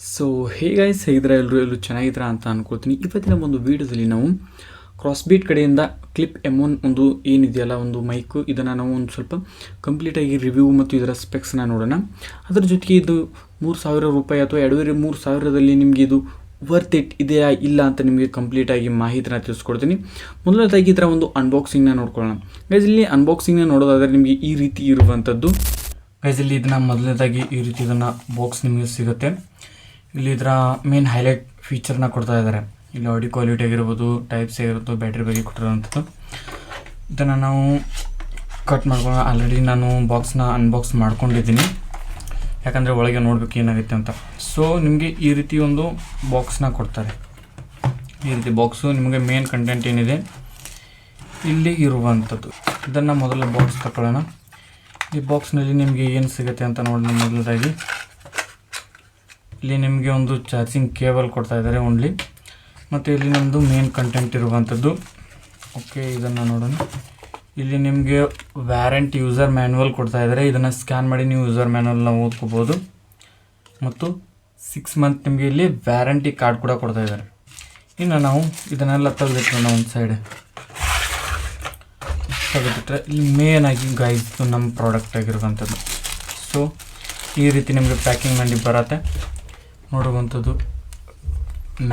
So ಹೇಗೈಸ್ ಹೇಗಿದ್ರೆ ಎಲ್ಲರೂ ಎಲ್ಲರೂ ಚೆನ್ನಾಗಿದ್ದೀರಾ ಅಂತ ಅನ್ಕೊಳ್ತೀನಿ. ಇವತ್ತಿನ ಒಂದು ವೀಡಿಯೋದಲ್ಲಿ ನಾವು ಕ್ರಾಸ್ ಬೀಟ್ ಕಡೆಯಿಂದ ಕ್ಲಿಪ್ ಎಂ ಒನ್ ಒಂದು ಏನಿದೆಯಲ್ಲ, ಒಂದು ಮೈಕು ಇದನ್ನು ನಾವು ಒಂದು ಸ್ವಲ್ಪ ಕಂಪ್ಲೀಟಾಗಿ ರಿವ್ಯೂ ಮತ್ತು ಇದರ ಸ್ಪೆಕ್ಸ್ನ ನೋಡೋಣ. ಅದರ ಜೊತೆಗೆ ಇದು ಮೂರು ಸಾವಿರ ರೂಪಾಯಿ ಅಥವಾ ಎರಡೂವರೆ ಮೂರು ಸಾವಿರದಲ್ಲಿ ನಿಮಗೆ ಇದು ವರ್ತ್ ಇಟ್ ಇದೆಯಾ, ಇಲ್ಲ ಅಂತ ನಿಮಗೆ ಕಂಪ್ಲೀಟಾಗಿ ಮಾಹಿತಿನ ತಿಳಿಸ್ಕೊಡ್ತೀನಿ. ಮೊದಲನೇದಾಗಿ ಇದರ ಒಂದು ಅನ್ಬಾಕ್ಸಿಂಗ್ನ ನೋಡ್ಕೊಳ್ಳೋಣ. ಗೈಸ್ ಇಲ್ಲಿ ಅನ್ಬಾಕ್ಸಿಂಗ್ನ ನೋಡೋದಾದರೆ ನಿಮಗೆ ಈ ರೀತಿ ಇರುವಂಥದ್ದು ಗೈಸ್ ಇಲ್ಲಿ ಇದನ್ನು ಮೊದಲನೇದಾಗಿ ಈ ರೀತಿ ಇದನ್ನು ಬಾಕ್ಸ್ ನಿಮಗೆ ಸಿಗುತ್ತೆ. ಇಲ್ಲಿ ಇದರ ಮೇನ್ ಹೈಲೈಟ್ ಫೀಚರ್ನ ಕೊಡ್ತಾ ಇದ್ದಾರೆ ಇಲ್ಲಿ ಆಡಿಯೋ ಕ್ವಾಲಿಟಿ ಆಗಿರ್ಬೋದು ಟೈಪ್ಸ್ ಆಗಿರ್ಬೋದು ಬ್ಯಾಟ್ರಿ ಬಗ್ಗೆ ಕೊಟ್ಟಿರೋವಂಥದ್ದು. ಇದನ್ನು ನಾವು ಕಟ್ ಮಾಡ್ಕೊಂಡು ಆಲ್ರೆಡಿ ನಾನು ಬಾಕ್ಸ್ನ ಅನ್ಬಾಕ್ಸ್ ಮಾಡ್ಕೊಂಡಿದ್ದೀನಿ. ಯಾಕಂದರೆ ಒಳಗೆ ನೋಡಬೇಕು ಏನಾಗುತ್ತೆ ಅಂತ. ಸೊ ನಿಮಗೆ ಈ ರೀತಿ ಒಂದು ಬಾಕ್ಸ್ನ ಕೊಡ್ತಾರೆ. ಈ ರೀತಿ ಬಾಕ್ಸು ನಿಮಗೆ ಮೇನ್ ಕಂಟೆಂಟ್ ಏನಿದೆ? ಇಲ್ಲಿ ಇರುವಂಥದ್ದು. ಇದನ್ನು ಮೊದಲು ಬಾಕ್ಸ್ ತಗೊಳ್ಳೋಣ ಈ ಬಾಕ್ಸ್ನಲ್ಲಿ ನಿಮಗೆ ಏನು ಸಿಗುತ್ತೆ ಅಂತ ನೋಡೋಣ ಮೊದಲದಾಗಿ. ಇಲ್ಲಿ ನಿಮಗೆ ಒಂದು ಚಾರ್ಜಿಂಗ್ ಕೇಬಲ್ ಕೊಡ್ತಾ ಇದ್ದಾರೆ ಓನ್ಲಿ ಮತ್ತು ಇಲ್ಲಿ ನಮ್ಮದು ಮೇನ್ ಕಂಟೆಂಟ್ ಇರುವಂಥದ್ದು ಓಕೆ ಇದನ್ನು ನೋಡೋಣ. ಇಲ್ಲಿ ನಿಮಗೆ ವ್ಯಾರಂಟಿ ಯೂಸರ್ ಮ್ಯಾನ್ಯುವಲ್ ಕೊಡ್ತಾ ಇದ್ದಾರೆ ಇದನ್ನು ಸ್ಕ್ಯಾನ್ ಮಾಡಿ ನೀವು ಯೂಸರ್ ಮ್ಯಾನ್ಯುವಲ್ನ ಓದ್ಕೋಬೋದು. ಮತ್ತು ಸಿಕ್ಸ್ ಮಂತ್ ನಿಮಗೆ ಇಲ್ಲಿ ವ್ಯಾರಂಟಿ ಕಾರ್ಡ್ ಕೂಡ ಕೊಡ್ತಾ ಇದ್ದಾರೆ ಇನ್ನು ನಾವು ಇದನ್ನೆಲ್ಲ ತೆಗೆದಿಟ್ಟೋಣ ಒಂದು ಸೈಡ್ ತೆಗೆದಿಟ್ರೆ ಇಲ್ಲಿ ಮೇನ್ ಆಗಿ ಗೈಸ್ದು ನಮ್ಮ ಪ್ರಾಡಕ್ಟ್ ಆಗಿರುವಂಥದ್ದು ಸೊ ಈ ರೀತಿ ನಿಮಗೆ ಪ್ಯಾಕಿಂಗ್ ಮಾಡಿ ಬರತ್ತೆ. ನೋಡುವಂಥದ್ದು.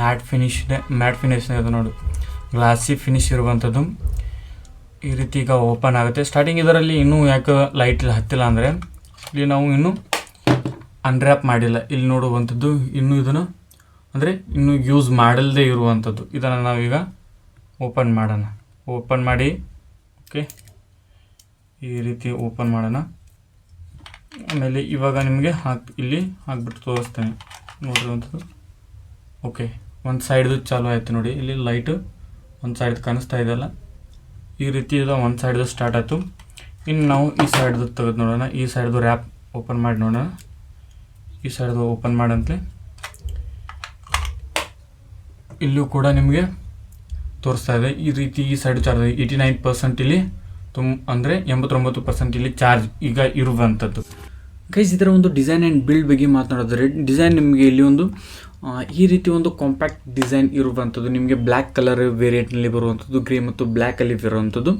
ಮ್ಯಾಟ್ ಫಿನಿಶ್ ಮ್ಯಾಟ್ ಫಿನಿಶ್ ಇದೆ ನೋಡು. ಗ್ಲಾಸಿ ಫಿನಿಶ್ ಇರುವಂಥದ್ದು. ಈ ರೀತಿ ಈಗ ಓಪನ್ ಆಗುತ್ತೆ. ಸ್ಟಾರ್ಟಿಂಗ್ ಇದರಲ್ಲಿ ಇನ್ನೂ ಯಾಕೆ ಲೈಟ್ ಹತ್ತಿಲ್ಲ ಅಂದರೆ, ಇಲ್ಲಿ ನಾವು ಇನ್ನೂ ಅನ್ರ್ಯಾಪ್ ಮಾಡಿಲ್ಲ. ಇಲ್ಲಿ ನೋಡುವಂಥದ್ದು ಇನ್ನೂ ಇದನ್ನು, ಅಂದರೆ ಇನ್ನೂ ಯೂಸ್ ಮಾಡಲ್ದೇ ಇರುವಂಥದ್ದು. ಇದನ್ನು ನಾವೀಗ ಓಪನ್ ಮಾಡೋಣ. ಓಪನ್ ಮಾಡಿ ಓಕೆ ಈ ರೀತಿ ಓಪನ್ ಮಾಡೋಣ. ಆಮೇಲೆ ಇವಾಗ ನಿಮಗೆ ಹಾಕಿ, ಇಲ್ಲಿ ಹಾಕ್ಬಿಟ್ಟು ತೋರಿಸ್ತೇನೆ. ನೋಡಿರುವಂಥದ್ದು ಓಕೆ, ಒಂದು ಸೈಡ್ದು ಚಾಲು ಆಯಿತು ನೋಡಿ. ಇಲ್ಲಿ ಲೈಟು ಒಂದು ಸೈಡ್ದು ಕಾಣಿಸ್ತಾ ಇದೆಯಲ್ಲ? ಈ ರೀತಿ ಇದು ಒಂದು ಸೈಡ್ದು ಸ್ಟಾರ್ಟ್ ಆಯಿತು. ಇನ್ನು ನಾವು ಈ ಸೈಡ್ದು ತೆಗೆದು ನೋಡೋಣ. ಈ ಸೈಡ್ದು ರ್ಯಾಪ್ ಓಪನ್ ಮಾಡಿ ನೋಡೋಣ. ಈ ಸೈಡ್ದು ಓಪನ್ ಮಾಡಂತೆ. ಇಲ್ಲೂ ಕೂಡ ನಿಮಗೆ ತೋರಿಸ್ತಾ ಇದೆ. ಈ ರೀತಿ ಈ side charge eighty nine percent ಇಲ್ಲಿ ತುಂಬ ಅಂದರೆ ಎಂಬತ್ತೊಂಬತ್ತು ಪರ್ಸೆಂಟ್ ಇಲ್ಲಿ ಚಾರ್ಜ್ ಈಗ ಇರುವಂಥದ್ದು ಗೈಸ್ ಇದರ ಒಂದು ಡಿಸೈನ್ ಆ್ಯಂಡ್ ಬಿಲ್ಡ್ ಬಗ್ಗೆ ಮಾತನಾಡಿದ್ರೆ ಡಿಸೈನ್ ನಿಮಗೆ ಇಲ್ಲಿ ಒಂದು ಈ ರೀತಿ ಒಂದು ಕಾಂಪ್ಯಾಕ್ಟ್ ಡಿಸೈನ್ ಇರುವಂಥದ್ದು, ನಿಮಗೆ ಬ್ಲ್ಯಾಕ್ ಕಲರ್ ವೇರಿಯಂಟ್ನಲ್ಲಿ ಬರುವಂಥದ್ದು ಗ್ರೇ ಮತ್ತು ಬ್ಲ್ಯಾಕಲ್ಲಿ ಬರುವಂಥದ್ದು,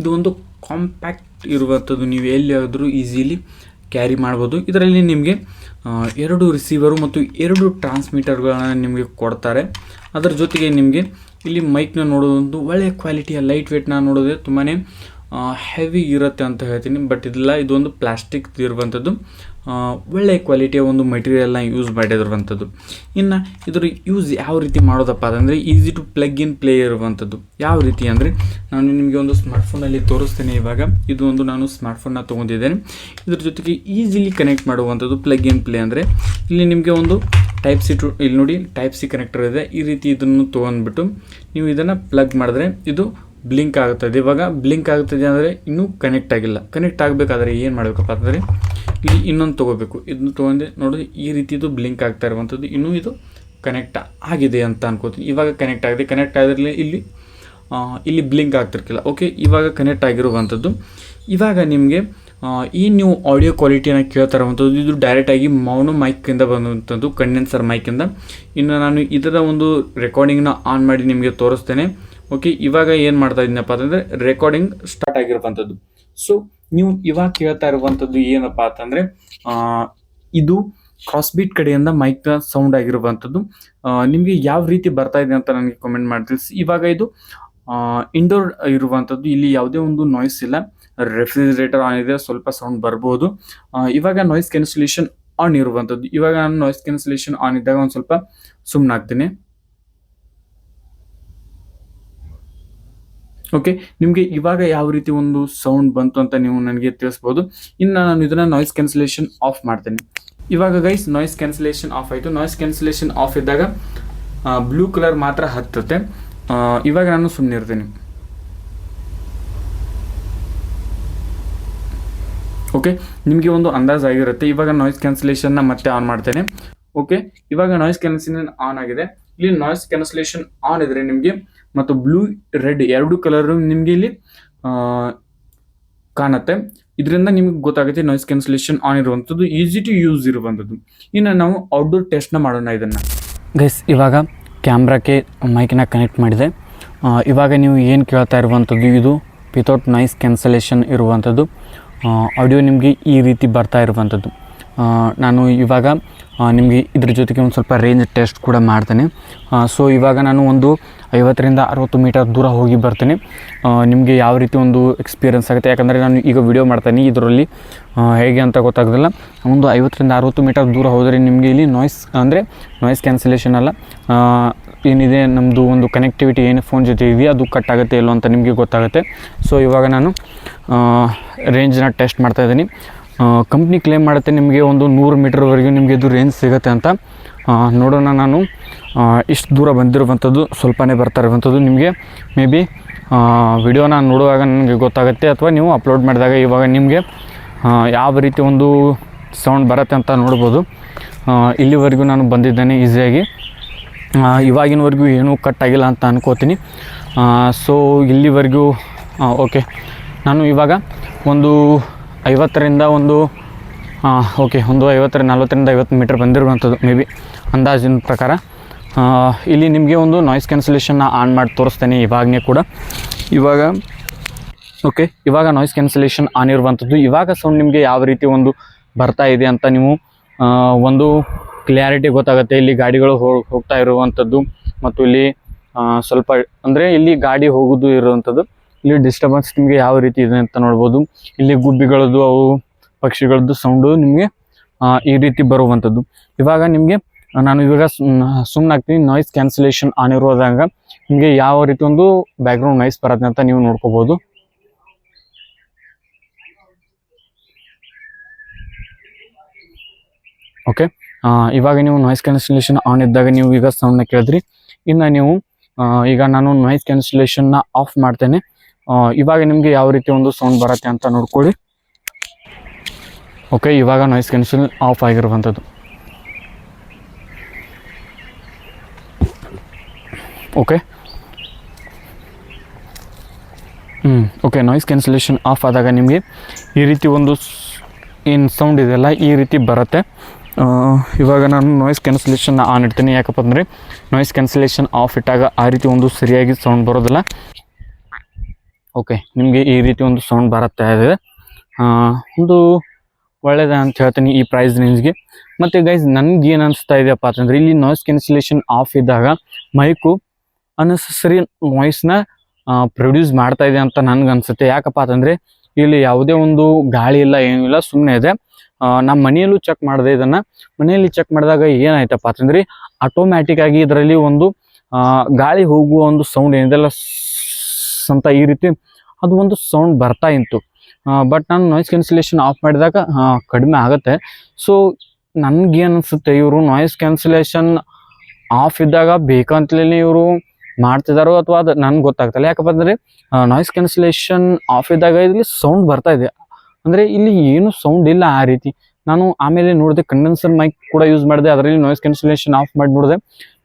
ಇದು ಒಂದು ಕಾಂಪ್ಯಾಕ್ಟ್ ಇರುವಂಥದ್ದು. ನೀವು ಎಲ್ಲಿಯಾದರೂ ಈಸಿಲಿ ಕ್ಯಾರಿ ಮಾಡ್ಬೋದು. ಇದರಲ್ಲಿ ನಿಮಗೆ ಎರಡು ರಿಸೀವರು ಮತ್ತು ಎರಡು ಟ್ರಾನ್ಸ್ಮಿಟರ್ಗಳನ್ನ ನಿಮಗೆ ಕೊಡ್ತಾರೆ. ಅದರ ಜೊತೆಗೆ ನಿಮಗೆ ಇಲ್ಲಿ ಮೈಕ್ನ ನೋಡೋದೊಂದು ಒಳ್ಳೆಯ ಕ್ವಾಲಿಟಿಯ ಲೈಟ್ ವೇಟ್ನ ನೋಡೋದೇ ತುಂಬಾ ಹೆವಿ ಇರುತ್ತೆ ಅಂತ ಹೇಳ್ತೀನಿ ಬಟ್ ಇದೆಲ್ಲ ಇದೊಂದು ಪ್ಲಾಸ್ಟಿಕ್ ಇರುವಂಥದ್ದು ಒಳ್ಳೆಯ ಕ್ವಾಲಿಟಿಯ ಒಂದು ಮೆಟೀರಿಯಲ್ನ ಯೂಸ್ ಮಾಡಿರುವಂಥದ್ದು ಇನ್ನು ಇದರ ಯೂಸ್ ಯಾವ ರೀತಿ ಮಾಡೋದಪ್ಪ ಅಂದರೆ easy to plug in play ಇರುವಂಥದ್ದು ಯಾವ ರೀತಿ ಅಂದರೆ ನಾನು ನಿಮಗೆ ಒಂದು ಸ್ಮಾರ್ಟ್ಫೋನಲ್ಲಿ ತೋರಿಸ್ತೇನೆ ಇವಾಗ. ಇದು ಒಂದು ನಾನು ಸ್ಮಾರ್ಟ್ಫೋನ್ನ ತೊಗೊಂಡಿದ್ದೇನೆ. ಇದ್ರ ಜೊತೆಗೆ ಈಸಿಲಿ ಕನೆಕ್ಟ್ ಮಾಡುವಂಥದ್ದು ಪ್ಲಗ್ ಇನ್ ಪ್ಲೇ ಅಂದರೆ ಇಲ್ಲಿ ನಿಮಗೆ ಒಂದು ಟೈಪ್ ಸಿ ಟು ಇಲ್ಲಿ ನೋಡಿ ಟೈಪ್ ಸಿ ಕನೆಕ್ಟರ್ ಇದೆ. ಈ ರೀತಿ ಇದನ್ನು ತೊಗೊಂಡ್ಬಿಟ್ಟು ನೀವು ಇದನ್ನು ಪ್ಲಗ್ ಮಾಡಿದ್ರೆ ಇದು ಬ್ಲಿಂಕ್ ಆಗುತ್ತದೆ. ಇವಾಗ ಬ್ಲಿಂಕ್ ಆಗುತ್ತದೆ ಅಂದರೆ ಇನ್ನೂ ಕನೆಕ್ಟ್ ಆಗಿಲ್ಲ. ಕನೆಕ್ಟ್ ಆಗಬೇಕಾದ್ರೆ ಏನು ಮಾಡಬೇಕಪ್ಪ ಅಂದರೆ ಇಲ್ಲಿ ಇನ್ನೊಂದು ತೊಗೋಬೇಕು. ಇದನ್ನು ತೊಗೊಂಡೆ ನೋಡಿದ್ರೆ ಈ ರೀತಿ ಇದು ಬ್ಲಿಂಕ್ ಆಗ್ತಾ ಇರುವಂಥದ್ದು ಇನ್ನೂ ಇದು ಕನೆಕ್ಟ್ ಆಗಿದೆ ಅಂತ ಅನ್ಕೋತೀನಿ. ಇವಾಗ ಕನೆಕ್ಟ್ ಆಗಿದೆ. ಕನೆಕ್ಟ್ ಆಗಿರಲಿ ಇಲ್ಲಿ ಇಲ್ಲಿ ಬ್ಲಿಂಕ್ ಆಗ್ತಿರ್ಕಿಲ್ಲ. ಓಕೆ ಇವಾಗ ಕನೆಕ್ಟ್ ಆಗಿರುವಂಥದ್ದು. ಇವಾಗ ನಿಮಗೆ ಈ ನೀವು ಆಡಿಯೋ ಕ್ವಾಲಿಟಿಯನ್ನು ಕೇಳ್ತಾ ಇರುವಂಥದ್ದು ಇದು ಡೈರೆಕ್ಟಾಗಿ ಮೌನು ಮೈಕಿಂದ ಬಂದಂಥದ್ದು ಕಂಡೆನ್ಸರ್ ಮೈಕಿಂದ ಇನ್ನು ನಾನು ಇದರ ಒಂದು ರೆಕಾರ್ಡಿಂಗ್ನ ಆನ್ ಮಾಡಿ ನಿಮಗೆ ತೋರಿಸ್ತೇನೆ. ಓಕೆ ಇವಾಗ ಏನು ಮಾಡ್ತಾ ಇದ್ದೀನಪ್ಪ ಅಂತಂದರೆ ರೆಕಾರ್ಡಿಂಗ್ ಸ್ಟಾರ್ಟ್ ಆಗಿರುವಂಥದ್ದು ಸೊ ನೀವು ಇವಾಗ ಕೇಳ್ತಾ ಇರುವಂಥದ್ದು ಏನಪ್ಪ ಅಂತಂದರೆ ಇದು ಕ್ರಾಸ್ಬೀಟ್ ಕಡೆಯಿಂದ ಮೈಕ್ ಸೌಂಡ್ ಆಗಿರುವಂಥದ್ದು ನಿಮಗೆ ಯಾವ ರೀತಿ ಬರ್ತಾ ಇದೆ ಅಂತ ನನಗೆ ಕಮೆಂಟ್ ಮಾಡಿ ತಿಳಿಸಿ. ಇವಾಗ ಇದು ಇಂಡೋರ್ ಇರುವಂಥದ್ದು ಇಲ್ಲಿ ಯಾವುದೇ ಒಂದು ನಾಯ್ಸ್ ಇಲ್ಲ. ರೆಫ್ರಿಜರೇಟರ್ ಆನ್ ಇದೆ, ಸ್ವಲ್ಪ ಸೌಂಡ್ ಬರ್ಬೋದು. ಇವಾಗ ನಾಯ್ಸ್ ಕ್ಯಾನ್ಸಲೇಷನ್ ಆನ್ ಇರುವಂಥದ್ದು ಇವಾಗ ನಾನು ನಾಯ್ಸ್ ಕ್ಯಾನ್ಸಲೇಷನ್ ಆನ್ ಇದ್ದಾಗ ಒಂದು ಸ್ವಲ್ಪ ಸುಮ್ಮನಾಗ್ತೀನಿ ಓಕೆ ನಿಮಗೆ ಇವಾಗ ಯಾವ ರೀತಿ ಒಂದು ಸೌಂಡ್ ಬಂತು ಅಂತ ನೀವು ನನಗೆ ತಿಳಿಸ್ಬೋದು. ಇನ್ನು ನಾನು ಇದನ್ನು ನಾಯ್ಸ್ ಕ್ಯಾನ್ಸಲೇಷನ್ ಆಫ್ ಮಾಡ್ತೇನೆ. ಇವಾಗ ಗೈಸ್ ನಾಯ್ಸ್ ಕ್ಯಾನ್ಸಲೇಷನ್ ಆಫ್ ಆಯಿತು. ನಾಯ್ಸ್ ಕ್ಯಾನ್ಸಲೇಷನ್ ಆಫ್ ಇದ್ದಾಗ ಬ್ಲೂ ಕಲರ್ ಮಾತ್ರ ಹತ್ತುತ್ತೆ. ಇವಾಗ ನಾನು ಸುಮ್ಮನೆ ಇರ್ತೀನಿ. ಓಕೆ ನಿಮಗೆ ಒಂದು ಅಂದಾಜು ಆಗಿರುತ್ತೆ. ಇವಾಗ ನಾಯ್ಸ್ ಕ್ಯಾನ್ಸಲೇಷನ್ನ ಮತ್ತೆ ಆನ್ ಮಾಡ್ತೇನೆ. ಓಕೆ ಇವಾಗ ನಾಯ್ಸ್ ಕ್ಯಾನ್ಸಲೇಷನ್ ಆನ್ ಆಗಿದೆ. ಇಲ್ಲಿ ನಾಯ್ಸ್ ಕ್ಯಾನ್ಸಲೇಷನ್ ಆನ್ ಇದ್ರೆ ನಿಮಗೆ ಮತ್ತು ಬ್ಲೂ, ರೆಡ್ ಎರಡು ಕಲರ್ ನಿಮಗೆ ಇಲ್ಲಿ ಕಾಣುತ್ತೆ. ಇದರಿಂದ ನಿಮಗೆ ಗೊತ್ತಾಗುತ್ತೆ ನಾಯ್ಸ್ ಕ್ಯಾನ್ಸಲೇಷನ್ ಆನ್ ಇರುವಂಥದ್ದು ಈಸಿ ಟು ಯೂಸ್ ಇರುವಂಥದ್ದು. ಇನ್ನು ನಾವು ಔಟ್ಡೋರ್ ಟೆಸ್ಟ್ನ ಮಾಡೋಣ ಇದನ್ನು. ಗೈಸ್ ಇವಾಗ ಕ್ಯಾಮ್ರಾಕ್ಕೆ ಮೈಕನ್ನ ಕನೆಕ್ಟ್ ಮಾಡಿದೆ. ಇವಾಗ ನೀವು ಏನು ಕೇಳ್ತಾ ಇರುವಂಥದ್ದು, ಇದು ವಿತೌಟ್ ನಾಯ್ಸ್ ಕ್ಯಾನ್ಸಲೇಷನ್ ಇರುವಂಥದ್ದು. ಆಡಿಯೋ ನಿಮಗೆ ಈ ರೀತಿ ಬರ್ತಾ ಇರುವಂಥದ್ದು. ನಾನು ಇವಾಗ ನಿಮಗೆ ಇದ್ರ ಜೊತೆಗೆ ಒಂದು ಸ್ವಲ್ಪ ರೇಂಜ್ ಟೆಸ್ಟ್ ಕೂಡ ಮಾಡ್ತೇನೆ. ಸೊ ಇವಾಗ ನಾನು ಒಂದು ಐವತ್ತರಿಂದ ಅರವತ್ತು ಮೀಟರ್ ದೂರ ಹೋಗಿ ಬರ್ತೀನಿ. ನಿಮಗೆ ಯಾವ ರೀತಿ ಒಂದು ಎಕ್ಸ್ಪೀರಿಯನ್ಸ್ ಆಗುತ್ತೆ? ಯಾಕಂದರೆ ನಾನು ಈಗ ವಿಡಿಯೋ ಮಾಡ್ತೀನಿ, ಇದರಲ್ಲಿ ಹೇಗೆ ಅಂತ ಗೊತ್ತಾಗೋದಿಲ್ಲ. ಒಂದು ಐವತ್ತರಿಂದ ಅರವತ್ತು ಮೀಟರ್ ದೂರ ಹೋದರೆ ನಿಮಗೆ ಇಲ್ಲಿ ನಾಯ್ಸ್ ಅಂದರೆ ನಾಯ್ಸ್ ಕ್ಯಾನ್ಸಲೇಷನ್ ಅಲ್ಲ. ಏನಿದೆ ನಮ್ಮದು ಒಂದು ಕನೆಕ್ಟಿವಿಟಿ ಏನು ಫೋನ್ ಜೊತೆ ಇದೆಯಾ, ಅದು ಕಟ್ ಆಗುತ್ತೆ ಇಲ್ಲೋ ಅಂತ ನಿಮಗೆ ಗೊತ್ತಾಗುತ್ತೆ. ಸೊ ಇವಾಗ ನಾನು ರೇಂಜನ್ನ ಟೆಸ್ಟ್ ಮಾಡ್ತಾ ಇದ್ದೀನಿ. ಕಂಪ್ನಿ ಕ್ಲೇಮ್ ಮಾಡುತ್ತೆ, ನಿಮಗೆ ಒಂದು ನೂರು ಮೀಟರ್ವರೆಗೂ ನಿಮಗೆ ಇದು ರೇಂಜ್ ಸಿಗುತ್ತೆ ಅಂತ. ನೋಡೋಣ ನಾನು. ಇಷ್ಟು ದೂರ ಬಂದಿರುವಂಥದ್ದು ಸ್ವಲ್ಪನೇ ಬರ್ತಾ ಇರುವಂಥದ್ದು ನಿಮಗೆ. ಮೇ ಬಿ ವಿಡಿಯೋನ ನೋಡುವಾಗ ನನಗೆ ಗೊತ್ತಾಗುತ್ತೆ, ಅಥವಾ ನೀವು ಅಪ್ಲೋಡ್ ಮಾಡಿದಾಗ ಇವಾಗ ನಿಮಗೆ ಯಾವ ರೀತಿ ಒಂದು ಸೌಂಡ್ ಬರುತ್ತೆ ಅಂತ ನೋಡ್ಬೋದು. ಇಲ್ಲಿವರೆಗೂ ನಾನು ಬಂದಿದ್ದೇನೆ ಈಸಿಯಾಗಿ. ಇವಾಗಿನವರೆಗೂ ಏನೂ ಕಟ್ ಆಗಿಲ್ಲ ಅಂತ ಅನ್ಕೋತೀನಿ. ಸೊ ಇಲ್ಲಿವರೆಗೂ ಓಕೆ ನಾನು ಇವಾಗ ಒಂದು ಐವತ್ತರಿಂದ ಒಂದು ಓಕೆ ಒಂದು ಐವತ್ತರಿಂದ ನಲ್ವತ್ತರಿಂದ ಐವತ್ತು ಮೀಟರ್ ಬಂದಿರುವಂಥದ್ದು ಮೇ ಬಿ ಅಂದಾಜಿನ ಪ್ರಕಾರ. ಇಲ್ಲಿ ನಿಮಗೆ ಒಂದು ನಾಯ್ಸ್ ಕ್ಯಾನ್ಸಲೇಷನ್ನ ಆನ್ ಮಾಡಿ ತೋರಿಸ್ತೇನೆ ಇವಾಗನೇ ಕೂಡ. ಇವಾಗ? ಓಕೆ ಇವಾಗ ನಾಯ್ಸ್ ಕ್ಯಾನ್ಸಲೇಷನ್ ಆನ್ ಇರುವಂಥದ್ದು. ಇವಾಗ ಸೌಂಡ್ ನಿಮಗೆ ಯಾವ ರೀತಿ ಒಂದು ಬರ್ತಾ ಇದೆ ಅಂತ ನೀವು ಒಂದು ಕ್ಲಿಯಾರಿಟಿ ಗೊತ್ತಾಗುತ್ತೆ. ಇಲ್ಲಿ ಗಾಡಿಗಳು ಹೋಗ್ತಾ ಇರುವಂಥದ್ದು ಮತ್ತು ಇಲ್ಲಿ ಸ್ವಲ್ಪ ಅಂದರೆ ಇಲ್ಲಿ ಗಾಡಿ ಹೋಗೋದು ಇರುವಂಥದ್ದು. ಇಲ್ಲಿ ಡಿಸ್ಟರ್ಬೆನ್ಸ್ ನಿಮಗೆ ಯಾವ ರೀತಿ ಇದೆ ಅಂತ ನೋಡ್ಬೋದು. ಇಲ್ಲಿ ಗುಬ್ಬಿಗಳದ್ದು, ಅವು ಪಕ್ಷಿಗಳದ್ದು ಸೌಂಡು ನಿಮಗೆ ಈ ರೀತಿ ಬರುವಂಥದ್ದು ಇವಾಗ ನಿಮಗೆ ನಾನು ಇವಾಗ ಸುಮ್ಮನೆ ಆಗ್ತೀನಿ ನಾಯ್ಸ್ ಕ್ಯಾನ್ಸಲೇಷನ್ ಆನ್ ಇರೋದಾಗ ನಿಮಗೆ ಯಾವ ರೀತಿ ಒಂದು ಬ್ಯಾಕ್ಗ್ರೌಂಡ್ ನಾಯ್ಸ್ ಬರುತ್ತೆ ಅಂತ ನೀವು ನೋಡ್ಕೋಬೋದು. ಓಕೆ ಇವಾಗ ನೀವು ನಾಯ್ಸ್ ಕ್ಯಾನ್ಸಲೇಷನ್ ಆನ್ ಇದ್ದಾಗ ನೀವು ಈಗ ಸೌಂಡ್ನ ಕೇಳಿದ್ರಿ. ಇನ್ನು ನೀವು ಈಗ ನಾನು ನಾಯ್ಸ್ ಕ್ಯಾನ್ಸಲೇಷನ್ನ ಆಫ್ ಮಾಡ್ತೇನೆ. ಇವಾಗ ನಿಮಗೆ ಯಾವ ರೀತಿ ಒಂದು ಸೌಂಡ್ ಬರುತ್ತೆ ಅಂತ ನೋಡ್ಕೊಳ್ಳಿ. ಓಕೆ ಇವಾಗ ನಾಯ್ಸ್ ಕ್ಯಾನ್ಸಲ್ ಆಫ್ ಆಗಿರುವಂಥದ್ದು. ಓಕೆ ಹ್ಞೂ ಓಕೆ ನಾಯ್ಸ್ ಕ್ಯಾನ್ಸಲೇಷನ್ ಆಫ್ ಆದಾಗ ನಿಮಗೆ ಈ ರೀತಿ ಒಂದು ಏನು ಸೌಂಡ್ ಇದೆಯಲ್ಲ, ಈ ರೀತಿ ಬರುತ್ತೆ. ಇವಾಗ ನಾನು ನಾಯ್ಸ್ ಕ್ಯಾನ್ಸಲೇಷನ್ ಆನ್ ಇಡ್ತೀನಿ. ಯಾಕಪ್ಪ ಅಂದರೆ ನಾಯ್ಸ್ ಕ್ಯಾನ್ಸಲೇಷನ್ ಆಫ್ ಇಟ್ಟಾಗ ಆ ರೀತಿ ಒಂದು ಸರಿಯಾಗಿ ಸೌಂಡ್ ಬರೋದಿಲ್ಲ. ಓಕೆ ನಿಮಗೆ ಈ ರೀತಿ ಒಂದು ಸೌಂಡ್ ಬರುತ್ತೆ ಇದೆ. ಒಂದು ಒಳ್ಳೇದ ಅಂತ ಹೇಳ್ತೀನಿ ಈ ಪ್ರೈಸ್ ರೇಂಜ್ಗೆ ಮತ್ತು ಗೈಸ್ ನನಗೆ ಏನು ಅನಿಸ್ತಾ ಇದೆಯಪ್ಪ ಅಂತಂದರೆ ಇಲ್ಲಿ ನಾಯ್ಸ್ ಕ್ಯಾನ್ಸಲೇಷನ್ ಆಫ್ ಇದ್ದಾಗ ಮೈಕು ಅನ್ನೆಸರಿ ವಾಯ್ಸ್ನ ಪ್ರೊಡ್ಯೂಸ್ ಮಾಡ್ತಾ ಇದೆ ಅಂತ ನನಗೆ ಅನಿಸುತ್ತೆ. ಯಾಕಪ್ಪ ಅಂತಂದರೆ ಇಲ್ಲಿ ಯಾವುದೇ ಒಂದು ಗಾಳಿ ಇಲ್ಲ, ಏನೂ ಇಲ್ಲ ಸುಮ್ಮನೆ ಇದೆ. ನಮ್ಮ ಮನೆಯಲ್ಲೂ ಚೆಕ್ ಮಾಡಿದೆ ಇದನ್ನು. ಮನೆಯಲ್ಲಿ ಚೆಕ್ ಮಾಡಿದಾಗ ಏನಾಯ್ತಪ್ಪ ಅಂತಂದ್ರೆ ಆಟೋಮ್ಯಾಟಿಕ್ ಆಗಿ ಇದರಲ್ಲಿ ಒಂದು ಗಾಳಿ ಹೋಗುವ ಒಂದು ಸೌಂಡ್ ಏನಿದೆಲ್ಲ ಅಂತ ಈ ರೀತಿ ಅದು ಒಂದು ಸೌಂಡ್ ಬರ್ತಾ ಇತ್ತು. ಬಟ್ ನಾನು ನಾಯ್ಸ್ ಕ್ಯಾನ್ಸಲೇಷನ್ ಆಫ್ ಮಾಡಿದಾಗ ಕಡಿಮೆ ಆಗುತ್ತೆ. ಸೊ ನನಗೇನು ಅನಿಸುತ್ತೆ ಇವರು ನಾಯ್ಸ್ ಕ್ಯಾನ್ಸಲೇಷನ್ ಆಫ್ ಇದ್ದಾಗ ಬೇಕಂತಲೇ ಇವರು ಮಾಡ್ತಿದ್ದಾರೋ ಅಥವಾ ಅದು ನನಗೆ ಗೊತ್ತಾಗ್ತಿಲ್ಲ. ಯಾಕಪ್ಪ ಅಂದರೆ ನಾಯ್ಸ್ ಕ್ಯಾನ್ಸಲೇಷನ್ ಆಫ್ ಇದ್ದಾಗ ಇಲ್ಲಿ ಸೌಂಡ್ ಬರ್ತಾ ಇದೆ. ಅಂದರೆ ಇಲ್ಲಿ ಏನು ಸೌಂಡ್ ಇಲ್ಲ ಆ ರೀತಿ. ನಾನು ಆಮೇಲೆ ನೋಡಿದೆ ಕಂಡೆನ್ಸರ್ ಮೈಕ್ ಕೂಡ ಯೂಸ್ ಮಾಡಿದೆ, ಅದರಲ್ಲಿ ನಾಯ್ಸ್ ಕ್ಯಾನ್ಸಲೇಷನ್ ಆಫ್ ಮಾಡಿ ನೋಡಿದೆ.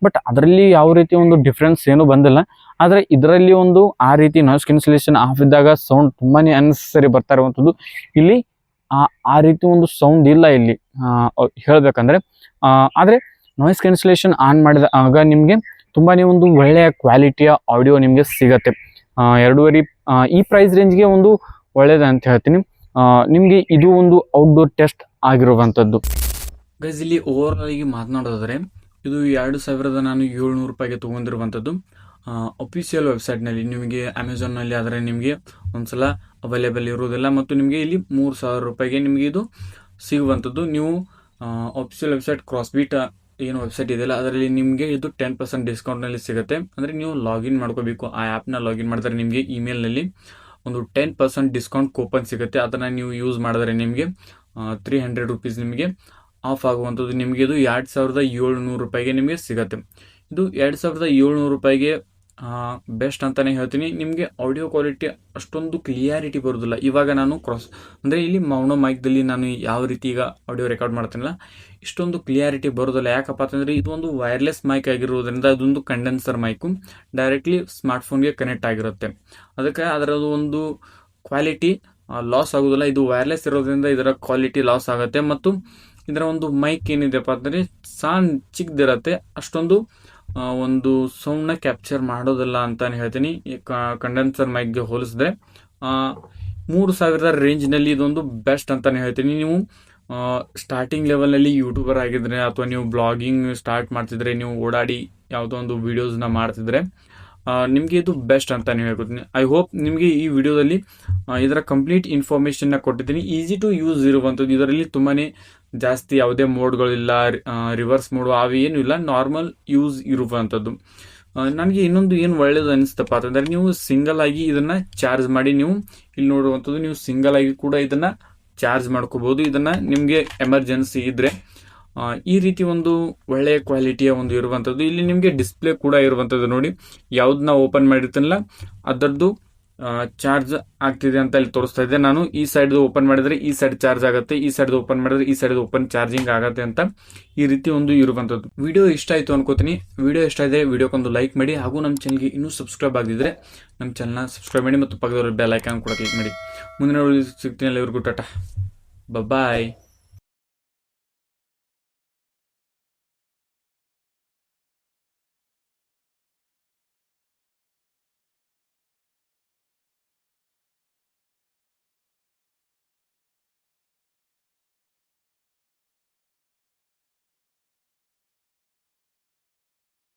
ಬಟ್ ಅದರಲ್ಲಿ ಯಾವ ರೀತಿ ಒಂದು ಡಿಫ್ರೆನ್ಸ್ ಏನೂ ಬಂದಿಲ್ಲ. ಆದರೆ ಇದರಲ್ಲಿ ಒಂದು ಆ ರೀತಿ ನಾಯ್ಸ್ ಕ್ಯಾನ್ಸಲೇಷನ್ ಆಫ್ ಇದ್ದಾಗ ಸೌಂಡ್ ತುಂಬಾ ಅನ್ಸರಿ ಬರ್ತಾ ಇರುವಂಥದ್ದು. ಇಲ್ಲಿ ಆ ರೀತಿ ಒಂದು ಸೌಂಡ್ ಇಲ್ಲ ಇಲ್ಲಿ. ಹೇಳಬೇಕಂದ್ರೆ ಆದರೆ ನಾಯ್ಸ್ ಕ್ಯಾನ್ಸಲೇಷನ್ ಆನ್ ಮಾಡಿದ ಆಗ ನಿಮಗೆ ತುಂಬಾ ಒಂದು ಒಳ್ಳೆಯ ಕ್ವಾಲಿಟಿಯ ಆಡಿಯೋ ನಿಮಗೆ ಸಿಗತ್ತೆ. ಎರಡೂವರೆ ಈ ಪ್ರೈಸ್ ರೇಂಜ್ಗೆ ಒಂದು ಒಳ್ಳೆಯದು ಅಂತ ಹೇಳ್ತೀನಿ. ನಿಮಗೆ ಇದು ಒಂದು ಔಟ್ಡೋರ್ ಟೆಸ್ಟ್ ಆಗಿರುವಂಥದ್ದು. ಗೈಸ್ ಇಲ್ಲಿ ಓವರ್ ಆಗಿ ಮಾತನಾಡೋದಾದ್ರೆ, ಇದು ಎರಡು ಸಾವಿರದ ನಾನು ಏಳ್ನೂರು ರೂಪಾಯಿಗೆ ತೊಗೊಂಡಿರುವಂಥದ್ದು. ಅಫಿಷಿಯಲ್ ವೆಬ್ಸೈಟ್ನಲ್ಲಿ ನಿಮಗೆ ಅಮೆಝಾನ್ನಲ್ಲಿ ಆದರೆ ನಿಮಗೆ ಒಂದ್ಸಲ ಅವೈಲೇಬಲ್ ಇರುವುದಿಲ್ಲ. ಮತ್ತು ನಿಮಗೆ ಇಲ್ಲಿ ಮೂರು ಸಾವಿರ ರೂಪಾಯಿಗೆ ನಿಮಗೆ ಇದು ಸಿಗುವಂಥದ್ದು. ನೀವು ಅಫಿಷಿಯಲ್ ವೆಬ್ಸೈಟ್ ಕ್ರಾಸ್ಬೀಟ್ ಏನು ವೆಬ್ಸೈಟ್ ಇದೆಯಲ್ಲ, ಅದರಲ್ಲಿ ನಿಮಗೆ ಇದು ಟೆನ್ ಪರ್ಸೆಂಟ್ ಡಿಸ್ಕೌಂಟ್ನಲ್ಲಿ ಸಿಗುತ್ತೆ. ಅಂದರೆ ನೀವು ಲಾಗಿನ್ ಮಾಡ್ಕೋಬೇಕು. ಆ ಆ್ಯಪ್ನ ಲಾಗಿನ್ ಮಾಡಿದ್ರೆ ನಿಮಗೆ ಇಮೇಲ್ನಲ್ಲಿ ಒಂದು ಟೆನ್ ಪರ್ಸೆಂಟ್ ಡಿಸ್ಕೌಂಟ್ ಕೂಪನ್ ಸಿಗುತ್ತೆ. ಅದನ್ನು ನೀವು ಯೂಸ್ ಮಾಡಿದ್ರೆ ನಿಮಗೆ ತ್ರೀ ಹಂಡ್ರೆಡ್ ರುಪೀಸ್ ನಿಮಗೆ ಆಫ್ ಆಗುವಂಥದ್ದು. ನಿಮಗೆ ಇದು ಎರಡು ಸಾವಿರದ ಏಳ್ನೂರು ರೂಪಾಯಿಗೆ ನಿಮಗೆ ಸಿಗುತ್ತೆ. ಇದು ಎರಡು ಸಾವಿರದ ಏಳ್ನೂರು ರೂಪಾಯಿಗೆ ಬೆಸ್ಟ್ ಅಂತಲೇ ಹೇಳ್ತೀನಿ. ನಿಮಗೆ ಆಡಿಯೋ ಕ್ವಾಲಿಟಿ ಅಷ್ಟೊಂದು ಕ್ಲಿಯಾರಿಟಿ ಬರೋದಿಲ್ಲ. ಇವಾಗ ನಾನು ಕ್ರಾಸ್ ಅಂದರೆ ಇಲ್ಲಿ ಮೌನೋ ಮೈಕ್ದಲ್ಲಿ ನಾನು ಯಾವ ರೀತಿ ಈಗ ಆಡಿಯೋ ರೆಕಾರ್ಡ್ ಮಾಡ್ತೀನಲ್ಲ, ಇಷ್ಟೊಂದು ಕ್ಲಿಯಾರಿಟಿ ಬರೋದಿಲ್ಲ. ಯಾಕಪ್ಪ ಅಂತಂದರೆ ಇದೊಂದು ವೈರ್ಲೆಸ್ ಮೈಕ್ ಆಗಿರೋದ್ರಿಂದ ಅದೊಂದು ಕಂಡೆನ್ಸರ್ ಮೈಕು ಡೈರೆಕ್ಟ್ಲಿ ಸ್ಮಾರ್ಟ್ಫೋನ್ಗೆ ಕನೆಕ್ಟ್ ಆಗಿರುತ್ತೆ. ಅದಕ್ಕೆ ಅದರದ್ದು ಒಂದು ಕ್ವಾಲಿಟಿ ಲಾಸ್ ಆಗೋದಿಲ್ಲ. ಇದು ವೈರ್ಲೆಸ್ ಇರೋದ್ರಿಂದ ಇದರ ಕ್ವಾಲಿಟಿ ಲಾಸ್ ಆಗುತ್ತೆ. ಮತ್ತು ಇದರ ಒಂದು ಮೈಕ್ ಏನಿದೆಪ್ಪ ಅಂದರೆ ಸಾನ್ ಚಿಕ್ಕದಿರತ್ತೆ. ಅಷ್ಟೊಂದು ಒಂದು ಸೌಂಡ್ನ ಕ್ಯಾಪ್ಚರ್ ಮಾಡೋದಿಲ್ಲ ಅಂತಾನೆ ಹೇಳ್ತೀನಿ. ಕಂಡೆನ್ಸರ್ ಮೈಕ್ಗೆ ಹೋಲಿಸಿದ್ರೆ ಮೂರು ಸಾವಿರದ ರೇಂಜ್ನಲ್ಲಿ ಇದೊಂದು ಬೆಸ್ಟ್ ಅಂತಾನೆ ಹೇಳ್ತೀನಿ. ನೀವು ಸ್ಟಾರ್ಟಿಂಗ್ ಲೆವೆಲ್ನಲ್ಲಿ ಯೂಟ್ಯೂಬರ್ ಆಗಿದ್ರೆ ಅಥವಾ ನೀವು ಬ್ಲಾಗಿಂಗ್ ಸ್ಟಾರ್ಟ್ ಮಾಡ್ತಿದ್ರೆ, ನೀವು ಓಡಾಡಿ ಯಾವುದೋ ಒಂದು ವೀಡಿಯೋಸ್ನ ಮಾಡ್ತಿದ್ರೆ ನಿಮಗೆ ಇದು ಬೆಸ್ಟ್ ಅಂತಾನೆ ಹೇಳ್ಕೊತೀನಿ ಐ ಹೋಪ್ ನಿಮಗೆ ಈ ವಿಡಿಯೋದಲ್ಲಿ ಇದರ ಕಂಪ್ಲೀಟ್ ಇನ್ಫಾರ್ಮೇಷನ್ನ ಕೊಟ್ಟಿದ್ದೀನಿ. ಈಸಿ ಟು ಯೂಸ್ ಇರುವಂಥದ್ದು. ಇದರಲ್ಲಿ ತುಂಬಾ ಜಾಸ್ತಿ ಯಾವುದೇ ಮೋಡ್ಗಳಿಲ್ಲ ರಿವರ್ಸ್ ಮೋಡ್ ಅವು ಏನೂ ಇಲ್ಲ ನಾರ್ಮಲ್ ಯೂಸ್ ಇರುವಂಥದ್ದು. ನನಗೆ ಇನ್ನೊಂದು ಏನು ಒಳ್ಳೇದು ಅನಿಸ್ತಪ್ಪ ಅಂತಂದರೆ ನೀವು ಸಿಂಗಲ್ ಆಗಿ ಇದನ್ನ ಚಾರ್ಜ್ ಮಾಡಿ, ನೀವು ಇಲ್ಲಿ ನೋಡುವಂಥದ್ದು ನೀವು ಸಿಂಗಲ್ ಆಗಿ ಕೂಡ ಇದನ್ನ ಚಾರ್ಜ್ ಮಾಡ್ಕೋಬೋದು. ಇದನ್ನ ನಿಮಗೆ ಎಮರ್ಜೆನ್ಸಿ ಇದ್ರೆ ಈ ರೀತಿ ಒಂದು ಒಳ್ಳೆಯ ಕ್ವಾಲಿಟಿಯ ಒಂದು ಇರುವಂಥದ್ದು. ಇಲ್ಲಿ ನಿಮಗೆ ಡಿಸ್ಪ್ಲೇ ಕೂಡ ಇರುವಂಥದ್ದು ನೋಡಿ. ಯಾವ್ದನ್ನ ಓಪನ್ ಮಾಡಿರ್ತೀನಲ್ಲ, ಅದರದ್ದು ಚಾರ್ಜ್ ಆಗ್ತಿದೆ ಅಂತ ಇಲ್ಲಿ ತೋರಿಸ್ತಾ ಇದ್ದೆ ನಾನು ಈ ಸೈಡ್ ಓಪನ್ ಮಾಡಿದ್ರೆ ಈ ಸೈಡ್ ಚಾರ್ಜ್ ಆಗುತ್ತೆ, ಈ ಸೈಡ್ ಓಪನ್ ಮಾಡಿದ್ರೆ ಈ ಸೈಡ್ ಓಪನ್ ಚಾರ್ಜಿಂಗ್ ಆಗುತ್ತೆ ಅಂತ ಈ ರೀತಿ ಒಂದು ಇರುವಂಥದ್ದು. ವಿಡಿಯೋ ಇಷ್ಟ ಆಯಿತು ಅನ್ಕೋತೀನಿ. ವಿಡಿಯೋ ಇಷ್ಟ ಇದೆ ವಿಡಿಯೋಕ್ಕೊಂದು ಲೈಕ್ ಮಾಡಿ, ಹಾಗೂ ನಮ್ಮ ಚಾನಲ್ಗೆ ಇನ್ನೂ ಸಬ್ಸ್ಕ್ರೈಬ್ ಆಗಿದ್ರೆ ನಮ್ಮ ಚಾನಲ್ನ ಸಬ್ಸ್ಕ್ರೈಬ್ ಮಾಡಿ, ಮತ್ತು ಪಕ್ಕದವ್ರ ಬೆಲ್ ಐಕಾನ್ ಕೂಡ ಕ್ಲಿಕ್ ಮಾಡಿ. ಮುಂದಿನ ಸಿಗ್ತೀನಿ ಎಲ್ಲರಿಗೂ ಟಾಟಾ. ಬಾಯ್